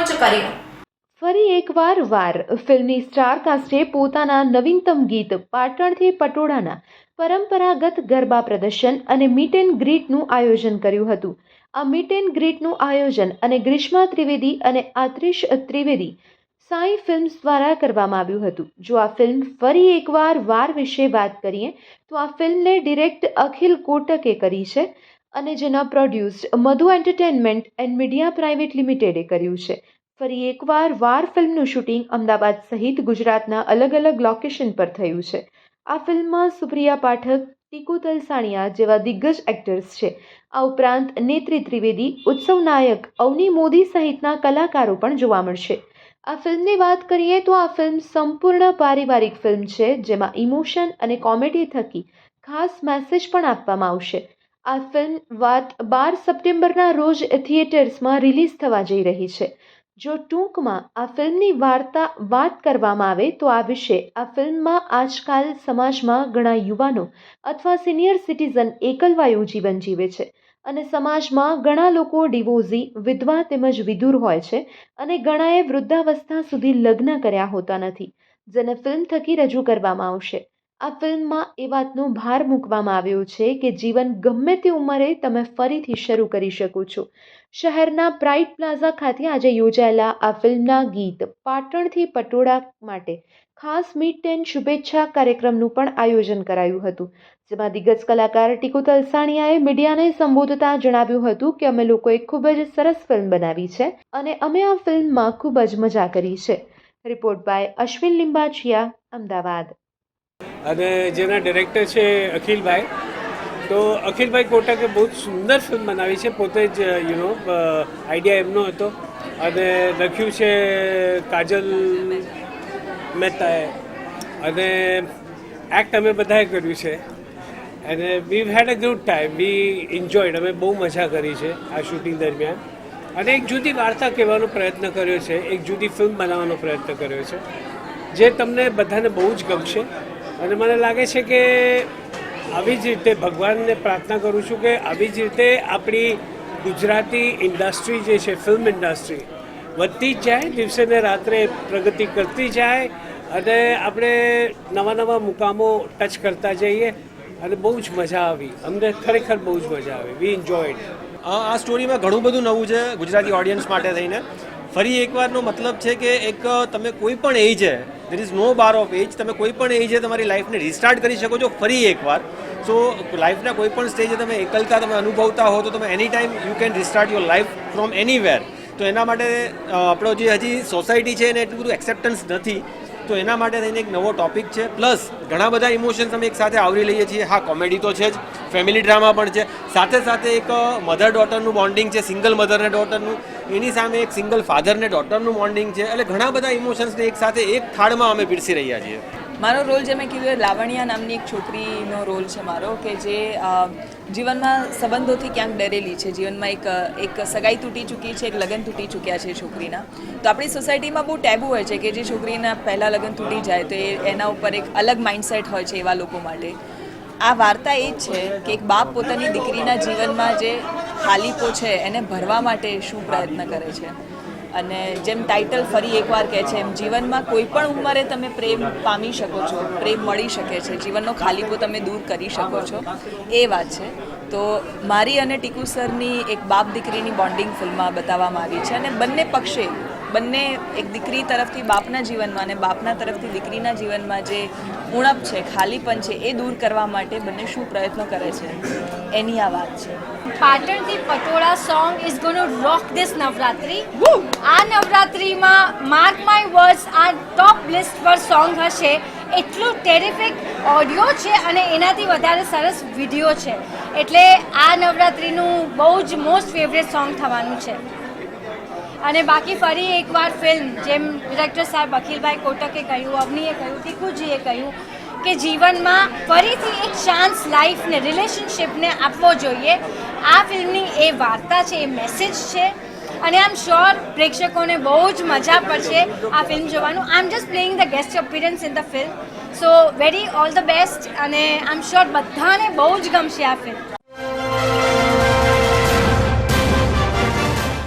Launch કર્યું. ફરી એકવાર વાર. ફિલ્મની સ્ટાર કાસ્ટે પોતાના નવીનતમ ગીત પાટણથી પટોળાના પરંપરાગત ગરબા પ્રદર્શન અને મીટ એન્ડ ગ્રીટનું આયોજન કર્યું હતું. આ મીટ એન્ડ ગ્રીટનું આયોજન અને ગ્રીષ્મા ત્રિવેદી અને આત્રિશ ત્રિવેદી સાંઈ ફિલ્મ્સ દ્વારા કરવામાં આવ્યું હતું. જો આ ફિલ્મ ફરી એકવાર વાર વિશે વાત કરીએ, તો આ ફિલ્મને ડિરેક્ટ અખિલ કોટકે કરી છે. અને જેના produced Madhu entertainment and media private લિમિટેડે કર્યું છે. ફરી એકવાર વાર ફિલ્મનું શૂટિંગ અમદાવાદ સહિત ગુજરાતના અલગ અલગ લોકેશન પર થયું છે. આ ફિલ્મમાં સુપ્રિયા પાઠક, ટીકુ તલસાણિયા જેવા દિગ્ગજ એક્ટર્સ છે. આ ઉપરાંત નેત્રી ત્રિવેદી, ઉત્સવ નાયક, અવની મોદી સહિતના કલાકારો પણ જોવા મળશે. આ ફિલ્મની વાત કરીએ તો આ ફિલ્મ સંપૂર્ણ પારિવારિક ફિલ્મ છે, જેમાં ઇમોશન અને કોમેડી થકી ખાસ મેસેજ પણ આપવામાં આવશે. આ ફિલ્મ વાત બાર સપ્ટેમ્બરના રોજ થિયેટર્સમાં રિલીઝ થવા જઈ રહી છે. જો ટૂંકમાં આ ફિલ્મની વાર્તા વાત કરવામાં આવે તો આ વિશે આ ફિલ્મમાં આજકાલ સમાજમાં ઘણા યુવાનો અથવા સિનિયર સિટીઝન એકલવાયું જીવન જીવે છે અને સમાજમાં ઘણા લોકો ડિવોઝી વિધવા તેમજ વિધુર હોય છે અને ઘણાએ વૃદ્ધાવસ્થા સુધી લગ્ન કર્યા હોતા નથી, જેને ફિલ્મ થકી રજૂ કરવામાં આવશે. આ ફિલ્મમાં એ વાતનો ભાર મૂકવામાં આવ્યો છે કે જીવન ગમે તે ઉંમરે તમે ફરીથી શરૂ કરી શકો છો. શહેરના પ્રાઇડ પ્લાઝા ખાતે આજે યોજાયેલા આ ફિલ્મના ગીત પાટણથી પટોળા માટે ખાસ મીટ એન્ડ શુભેચ્છા કાર્યક્રમનું પણ આયોજન કરાયું હતું. જેમાં દિગ્ગજ કલાકાર ટીકુ તલસાણિયાએ મીડિયાને સંબોધતા જણાવ્યું હતું કે અમે લોકોએ ખૂબ જ સરસ ફિલ્મ બનાવી છે અને અમે આ ફિલ્મમાં ખૂબ જ મજા કરી છે. Report by Ashwin Limbachiya Ahmedabad. અને જેના ડિરેક્ટર છે અખિલભાઈ. તો અખિલભાઈ કોટકે બહુ જ સુંદર ફિલ્મ બનાવી છે. પોતે જ યુ નો આઈડિયા એમનો હતો. અને લખ્યું છે કાજલ મહેતાએ. અને એક્ટ અમે બધાએ કર્યું છે. અને we had a good time we enjoyed અમે બહુ મજા કરી છે આ શૂટિંગ દરમિયાન. અને એક જુદી વાર્તા કહેવાનો પ્રયત્ન કર્યો છે. એક જુદી ફિલ્મ બનાવવાનો પ્રયત્ન કર્યો છે. જે તમને બધાને બહુ જ ગમશે. અને મને લાગે છે કે આવી જ રીતે ભગવાનને પ્રાર્થના કરું છું કે આવી જ રીતે આપણી ગુજરાતી ઇન્ડસ્ટ્રી જે છે, ફિલ્મ ઇન્ડસ્ટ્રી, વધતી જ જાય, દિવસે ને રાત્રે પ્રગતિ કરતી જાય અને આપણે નવા નવા મુકામો ટચ કરતા જઈએ અને બહુ જ મજા આવી. અમને ખરેખર બહુ જ મજા આવી. વી એન્જોયડ આ સ્ટોરીમાં ઘણું બધું નવું છે ગુજરાતી ઓડિયન્સ માટે થઈને. ફરી એકવારનો મતલબ છે કે એક, તમે કોઈ પણ એજે there is no bar of age તમે કોઈ પણ એજે તમારી લાઈફને રિસ્ટાર્ટ કરી શકો છો ફરી એકવાર. સો લાઈફના કોઈ પણ સ્ટેજે તમે એકલતા તમે અનુભવતા હો, તો તમે any time you can restart your life from anywhere તો એના માટે આપણો જે હજી સોસાયટી છે એને એટલું બધું એક્સેપ્ટન્સ નથી. તો એના માટે થઈને એક નવો ટોપિક છે. પ્લસ ઘણા બધા ઇમોશન્સ અમે એક સાથે આવરી લઈએ છીએ. હા કોમેડી તો છે જ. ફેમિલી ડ્રામા પણ છે. સાથે સાથે એક મધર ડોટરનું બોન્ડિંગ છે. સિંગલ મધર ને ડોટરનું એની સામે એક સિંગલ ફાધર ને ડોટરનું બોન્ડિંગ છે. એટલે ઘણા બધા ઇમોશન્સને એક સાથે એક થાળમાં અમે પીરસી રહ્યા છીએ. મારો રોલ જે મેં કીધું લાવણિયા નામની એક છોકરીનો રોલ છે મારો કે જે જીવનમાં સંબંધોથી ક્યાંક ડરેલી છે. જીવનમાં એક એક સગાઈ તૂટી ચૂકી છે, એક લગ્ન તૂટી ચૂક્યા છે છોકરીના. તો આપણી સોસાયટીમાં બહુ ટેબુ હોય છે કે જે છોકરીના પહેલાં લગ્ન તૂટી જાય તો એ એના ઉપર એક અલગ માઇન્ડસેટ હોય છે એવા લોકો માટે. આ વાર્તા એ જ છે કે એક બાપ પોતાની દીકરીના જીવનમાં જે ખાલીપો છે એને ભરવા માટે શું પ્રયત્ન કરે છે. અને જેમ ટાઇટલ ફરી એકવાર કહે છે, એમ જીવનમાં કોઈ પણ ઉંમરે તમે પ્રેમ પામી શકો છો, પ્રેમ મળી શકે છે. જીવનનો ખાલીપો તમે દૂર કરી શકો છો. એ વાત છે. તો મારી અને ટીકુ સરની એક બાપ દીકરીની બોન્ડિંગ ફિલ્મમાં બતાવવામાં આવી છે અને બંને પક્ષે બંને એક દીકરી તરફથી બાપના જીવનમાં અને બાપના તરફથી દીકરીના જીવનમાં જે ઉણપ છે ખાલીપન છે એ દૂર કરવા માટે બંને શું પ્રયત્નો કરે છે? એની આ વાત છે. પાટણથી Patola song is gonna rock this Navratri. આ નવરાત્રીમાં માર્ક માય વર્ડ્સ આ ટોપ લિસ્ટ પર સોંગ હશે. એટલું ટેરિફિક ઓડિયો છે અને એનાથી વધારે સરસ વીડિયો છે. એટલે આ નવરાત્રીનું બહુ જ મોસ્ટ ફેવરેટ સોંગ થવાનું છે. અને બાકી ફરી એકવાર ફિલ્મ જેમ ડિરેક્ટર સાહેબ અખિલભાઈ કોટકે કહ્યું, અવનીએ કહ્યું ટીકુજીએ કહ્યું કે જીવનમાં ફરીથી એક ચાન્સ લાઈફને રિલેશનશિપને આપવો જોઈએ. આ ફિલ્મની એ વાર્તા છે, એ મેસેજ છે. અને આમ શ્યોર પ્રેક્ષકોને બહુ જ મજા પડશે આ ફિલ્મ જોવાનું. I am just playing the guest appearance in the film so very all the best અને આઈ એમ શ્યોર બધાને બહુ જ ગમશે આ ફિલ્મ